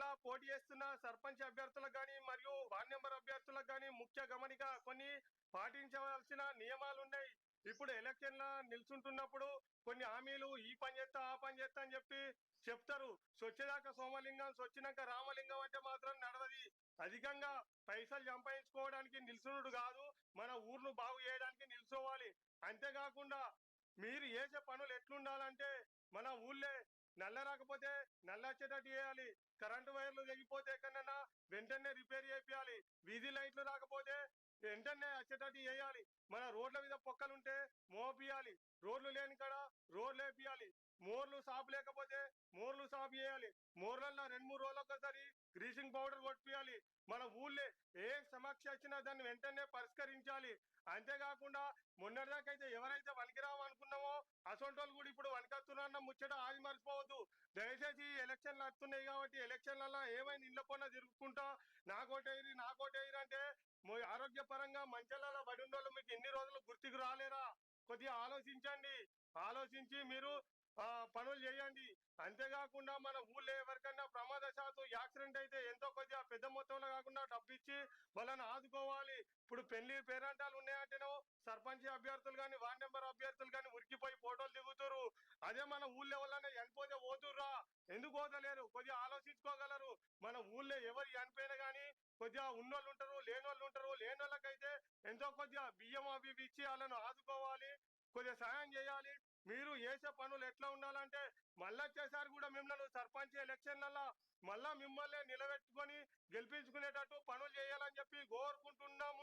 Election పోటీ చేస్తున్న సర్పంచ్ అభ్యర్థులకు కానీ మరియు వార్డ్ నెంబర్ అభ్యర్థులకు కానీ ముఖ్య గమనిక కొన్ని పాటించవలసిన నియమాలు ఉన్నాయి. ఇప్పుడు ఎలక్షన్ లా నిల్చుంటున్నప్పుడు కొన్ని హామీలు ఈ పని చేస్తా ఆ పని చేస్తా అని చెప్పి చెప్తారు. సొచ్చేదాకా సోమలింగం స్వచ్చినాక రామలింగం అంటే మాత్రం నడవది. అధికంగా పైసలు సంపాదించుకోవడానికి నిల్చునుడు కాదు. మన ఊర్ను బాగు చేయడానికి నిల్చోవాలి. అంతేకాకుండా మీరు చేసే పనులు ఎట్లుండాలంటే మన ఊళ్ళే నల్ల రాకపోతే నల్ల వచ్చేటట్టు చేయాలి. కరెంటు వైర్లు తెగిపోతే ఎక్కడన్నా వెంటనే రిపేర్ చేయాలి వీధి లైట్లు రాకపోతే వెంటనే వచ్చేటట్టు చేయాలి. మన రోడ్ల మీద పొక్కలుంటే మోపియాలి. రోడ్లు లేని కాడ రోడ్లు వేపియాలి. మోర్లు సాపు లేకపోతే మోర్లు సాపు చేయాలి. మోర్లల్లో రెండు మూడు రోజులకు ఒకసారి గ్రీసింగ్ పౌడర్ కొట్టియాలి మన ఊళ్ళే ఏ సమస్య వచ్చినా దాన్ని వెంటనే పరిష్కరించాలి. అంతేకాకుండా మొన్నటిదాకైతే ఎవరైతే వనికిరావు అనుకున్నామో అసొంటోళ్ళు కూడా ఇప్పుడు వనకత్తున్న ముచ్చట ఆది మర్చిపోవద్దు. దయచేసి ఎలక్షన్లు వస్తున్నాయి కాబట్టి ఎలక్షన్లలో ఏమైనా ఇళ్ళ పొన్న తిరుగుకుంటా? నాకోటేరి నాకోటేరి అంటే ఆరోగ్యపరంగా మంచాలలో పడి ఉన్నోళ్ళు మీకు ఎన్ని రోజులు గుర్తుకు రాలేరా? కొద్దిగా ఆలోచించండి. ఆలోచించి మీరు పనులు చేయండి. అంతేకాకుండా మన ఊళ్ళో ఎవరికైనా ప్రమాదశాత్తు యాక్సిడెంట్ అయితే ఎంతో కొద్దిగా పెద్ద మొత్తంలో కాకుండా డబ్బు ఇచ్చి వాళ్ళని ఆదుకోవాలి. ఇప్పుడు పెళ్ళి పేరంటాలు ఉన్నాయంటేనో సర్పంచ్ అభ్యర్థులు కానీ వార్డ్ నెంబర్ అభ్యర్థులు ఊళ్ళో వల్లనే చనిపోతే పోతుర్రా? ఎందుకు పోతలేరు? కొద్దిగా ఆలోచించుకోగలరు. మన ఊళ్ళో ఎవరు చనిపోయినా కానీ కొద్దిగా ఉన్నోళ్ళు ఉంటారు లేని వాళ్ళు ఉంటారు. లేని వాళ్ళకైతే ఎంతో కొద్దిగా బియ్యం అవి ఇచ్చి వాళ్ళను ఆదుకోవాలి కొద్దిగా సహాయం చేయాలి. మీరు చేసే పనులు ఎట్లా ఉండాలంటే మళ్ళా చేశారు కూడా మిమ్మల్ని సర్పంచ్ ఎలక్షన్లలో మళ్ళా మిమ్మల్ని నిలబెట్టుకొని గెలిపించుకునేటట్టు పనులు చేయాలని చెప్పి కోరుకుంటున్నాము.